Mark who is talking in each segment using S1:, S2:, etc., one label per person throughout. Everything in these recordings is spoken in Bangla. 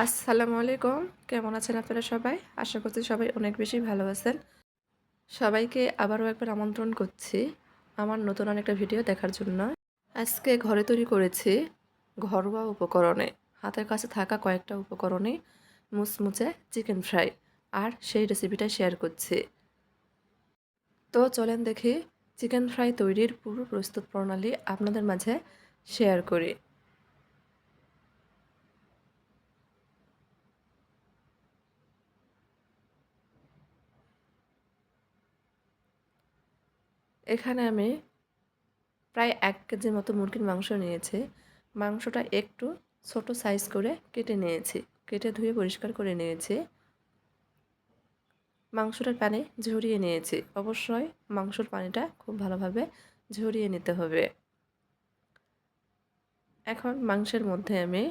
S1: আসসালামু আলাইকুম। কেমন আছেন আপনারা সবাই? আশা করছি সবাই অনেক বেশি ভালো আছেন। সবাইকে আবারও একবার আমন্ত্রণ করছি আমার নতুন অনেকটা ভিডিও দেখার জন্য। আজকে ঘরে তৈরি করেছি ঘরোয়া উপকরণে। হাতের কাছে থাকা কয়েকটা উপকরণে মুচমুচে চিকেন ফ্রাই। আর সেই রেসিপিটা শেয়ার করছি। তো চলেন দেখি, চিকেন ফ্রাই তৈরির পুরো প্রস্তুত প্রণালী আপনাদের মাঝে শেয়ার করি। এখানে আমি প্রায় এক কেজির মতো মুরগির মাংস নিয়েছি। মাংসটা একটু ছোট সাইজ করে কেটে নিয়েছি। কেটে ধুয়ে পরিষ্কার করে নিয়েছি। মাংসটার পানি ঝরিয়ে নিয়েছি। অবশ্যই মাংসর পানিটা খুব ভালোভাবে ঝরিয়ে নিতে হবে। এখন মাংসের মধ্যে আমি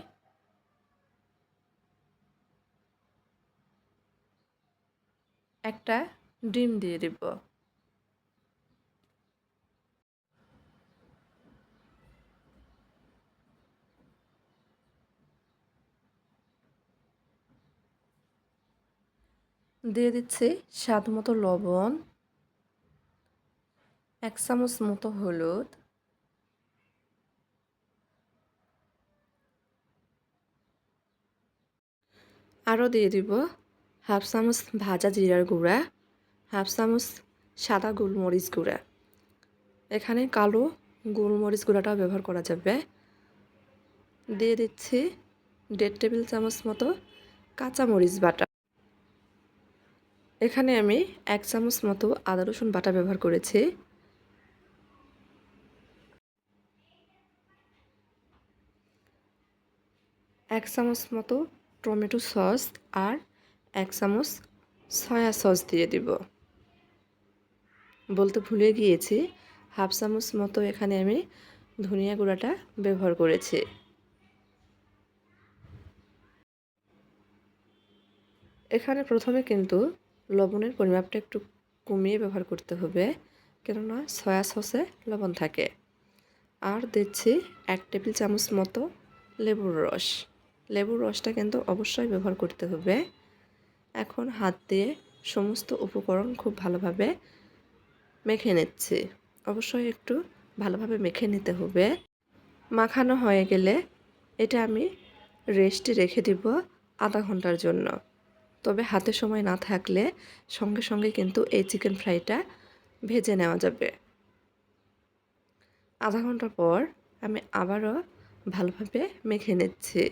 S1: একটা ডিম দিয়ে দিব। দিয়ে দিচ্ছি স্বাদ মতো লবণ, এক চামচ মতো হলুদ, আরও দিয়ে দিব হাফ চামচ ভাজা জিরার গুঁড়া, হাফ চামচ সাদা গোলমরিচ গুঁড়া। এখানে কালো গোলমরিচ গুঁড়াটাও ব্যবহার করা যাবে। দিয়ে দিচ্ছি দেড় টেবিল চামচ মতো কাঁচামরিচ বাটা। এখানে আমি এক চামচ মতো আদা রসুন বাটা ব্যবহার করেছি। এক চামচ মতো টমেটো সস আর এক চামচ সয়া সস দিয়ে দিব। বলতে ভুলে গিয়েছি, হাফ চামচ মতো এখানে আমি ধনিয়া গুঁড়াটা ব্যবহার করেছি। এখানে প্রথমে কিন্তু লবণের পরিমাপটা একটু কমিয়ে ব্যবহার করতে হবে, কেননা সয়া সসে লবণ থাকে। আর দিচ্ছি এক টেবিল চামচ মতো লেবুর রস। লেবুর রসটা কিন্তু অবশ্যই ব্যবহার করতে হবে। এখন হাত দিয়ে সমস্ত উপকরণ খুব ভালোভাবে মেখে নিচ্ছি। অবশ্যই একটু ভালোভাবে মেখে নিতে হবে। মাখানো হয়ে গেলে এটা আমি রেস্টে রেখে দিব আধা ঘণ্টার জন্য। তবে হাতে সময় না থাকলে সঙ্গে সঙ্গে কিন্তু এই চিকেন ফ্রাইটা ভেজে নেওয়া যাবে। আধা ঘণ্টা পর আমি আবারও ভালোভাবে মেখে নিচ্ছি।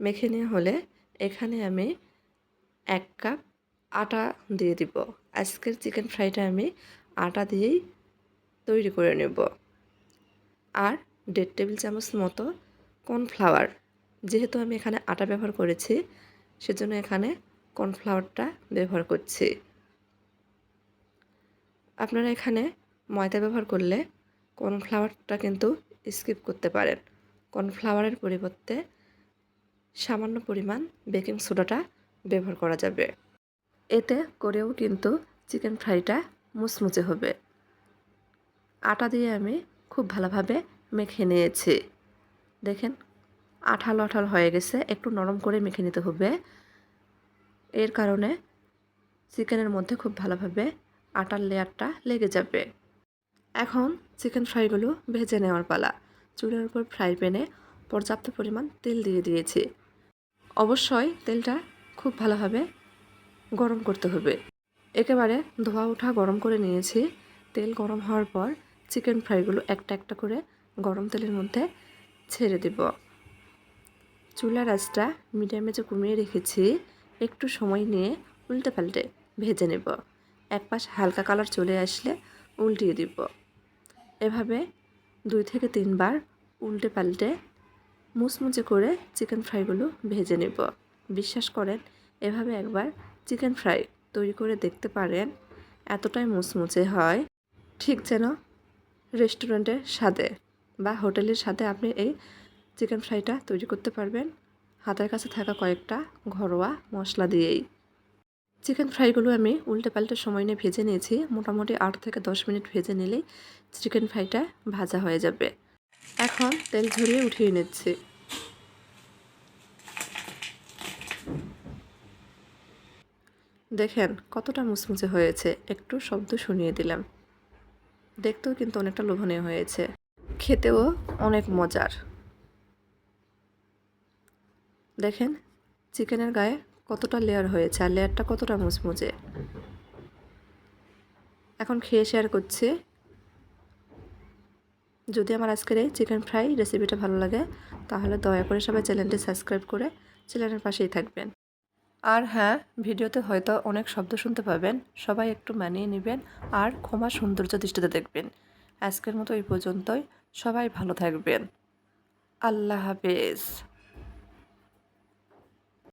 S1: মেখে নেওয়া হলে এখানে আমি এক কাপ আটা দিয়ে দিব। আজকের চিকেন ফ্রাইটা আমি আটা দিয়েই তৈরি করে নেব। আর দেড় টেবিল চামচ মতো কর্নফ্লাওয়ার। যেহেতু আমি এখানে আটা ব্যবহার করেছি সেজন্য এখানে কর্নফ্লাওয়ারটা ব্যবহার করছি। আপনারা এখানে ময়দা ব্যবহার করলে কর্নফ্লাওয়ারটা কিন্তু স্কিপ করতে পারেন। কর্নফ্লাওয়ারের পরিবর্তে সামান্য পরিমাণ বেকিং সোডাটা ব্যবহার করা যাবে। এতে করেও কিন্তু চিকেন ফ্রাইটা মুচমুচে হবে। আটা দিয়ে আমি খুব ভালোভাবে মেখে নিয়েছি। দেখেন আঠালো আঠাল হয়ে গেছে, একটু নরম করে মেখে নিতে হবে। এর কারণে চিকেনের মধ্যে খুব ভালোভাবে আটার লেয়ারটা লেগে যাবে। এখন চিকেন ফ্রাইগুলো ভেজে নেওয়ার পালা। চুলের উপর ফ্রাই প্যানে পর্যাপ্ত পরিমাণ তেল দিয়ে দিয়েছি। অবশ্যই তেলটা খুব ভালোভাবে গরম করতে হবে। একেবারে ধোয়া ওঠা গরম করে নিয়েছি। তেল গরম হওয়ার পর চিকেন ফ্রাইগুলো একটা একটা করে গরম তেলের মধ্যে ছেড়ে দেব। চুলার আঁচটা মিডিয়ামে যে কমিয়ে রেখেছি, একটু সময় নিয়ে উল্টে পাল্টে ভেজে নেব। এক পাশ হালকা কালার চলে আসলে উল্টিয়ে দিব। এভাবে দুই থেকে তিনবার উল্টে পাল্টে মুচমুচে করে চিকেন ফ্রাইগুলো ভেজে নেব। বিশ্বাস করেন, এভাবে একবার চিকেন ফ্রাই তৈরি করে দেখতে পারেন, এতটাই মুচমুচে হয়। ঠিক যেন রেস্টুরেন্টের স্বাদে বা হোটেলের সাথে আপনি এই চিকেন ফ্রাইটা তৈরি করতে পারবেন। হাতের কাছে থাকা কয়েকটা ঘরোয়া মশলা দিয়েই। চিকেন ফ্রাইগুলো আমি উল্টে পাল্টে সময় নিয়ে ভেজে নিয়েছি। মোটামুটি আট থেকে দশ মিনিট ভেজে নিলেই চিকেন ফ্রাইটা ভাজা হয়ে যাবে। এখন তেল ঝরিয়ে উঠিয়ে নিচ্ছি। দেখেন কতটা মুচমুচে হয়েছে। একটু শব্দ শুনিয়ে দিলাম। দেখতেও কিন্তু অনেকটা লোভনীয় হয়েছে। খেতেও অনেক মজার। দেখেন, চিকেনের গায়ে কতটা লেয়ার হয়েছে আর লেয়ারটা কতটা মুচমুচে। এখন খেয়ে শেয়ার করছি। যদি আমার আজকের এই চিকেন ফ্রাই রেসিপিটা ভালো লাগে, তাহলে দয়া করে সবাই চ্যানেলটি সাবস্ক্রাইব করে চ্যানেলের পাশেই থাকবেন। আর হ্যাঁ ভিডিওতে হয়তো অনেক শব্দ শুনতে পাবেন, সবাই একটু মানিয়ে নেবেন আর ক্ষমা সৌন্দর্য দৃষ্টিতে দেখবেন। আজকের মতো এই পর্যন্তই, সবাই ভালো থাকবেন। আল্লাহ হাফেজ।